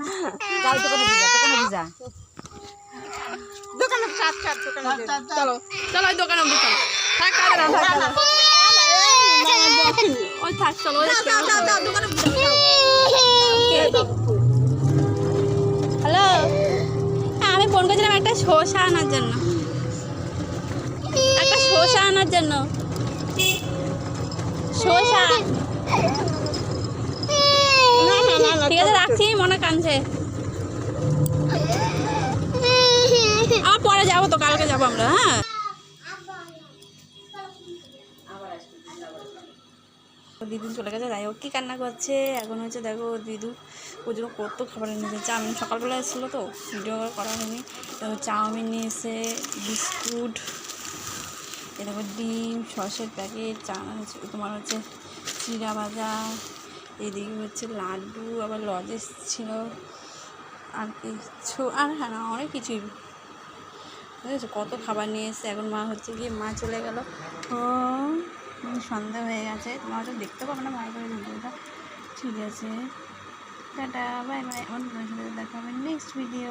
না। যাও দোকানে দিয়ে দোকানে দিয়ে দোকানে চাপ চাপ দোকানে চলো চলো দোকানে অব্দি চলো। থাক না থাক ওই থাক চলো ওই দাও, দাও, দাও, দোকানে দাও, দাও। হ্যালো? আমি ফোন করেছিলাম একটা শসা আনার জন্য। একটা শসা আনার জন্য। শসা না, না, না, না, ঠিক আছে কানছে আবার পরে যাব তো, কালকে যাব আমরা হ্যাঁ? দিদু চলে গেছে, যাই হোক, কী কান্না করছে? এখন হচ্ছে দেখো দিদু ওর জন্য কত খাবার এনেছে চাউমিন সকালবেলা এসেছিল তো, ভিডিও করা হয়নি। দেখো চাউমিন নিয়ে এসে, বিস্কুট, এ দেখো ডিম সসের প্যাকেট, চা তোমার হচ্ছে চিরা ভাজা এদিকে হচ্ছে লাড্ডু, আবার লজেস ছিল আর কিছু, আর হ্যাঁ না, অনেক কিছুই। বুঝেছ? কত খাবার নিয়ে এসে এখন মা হচ্ছে গিয়ে, মা চলে গেল। ও সন্ধ্যা হয়ে গেছে। তোমার হয়তো দেখতে পাবো না ভালো করে ভিডিওটা। ঠিক আছে। Tata, bye bye. তোমার সাথে দেখা হবে নেক্সট ভিডিও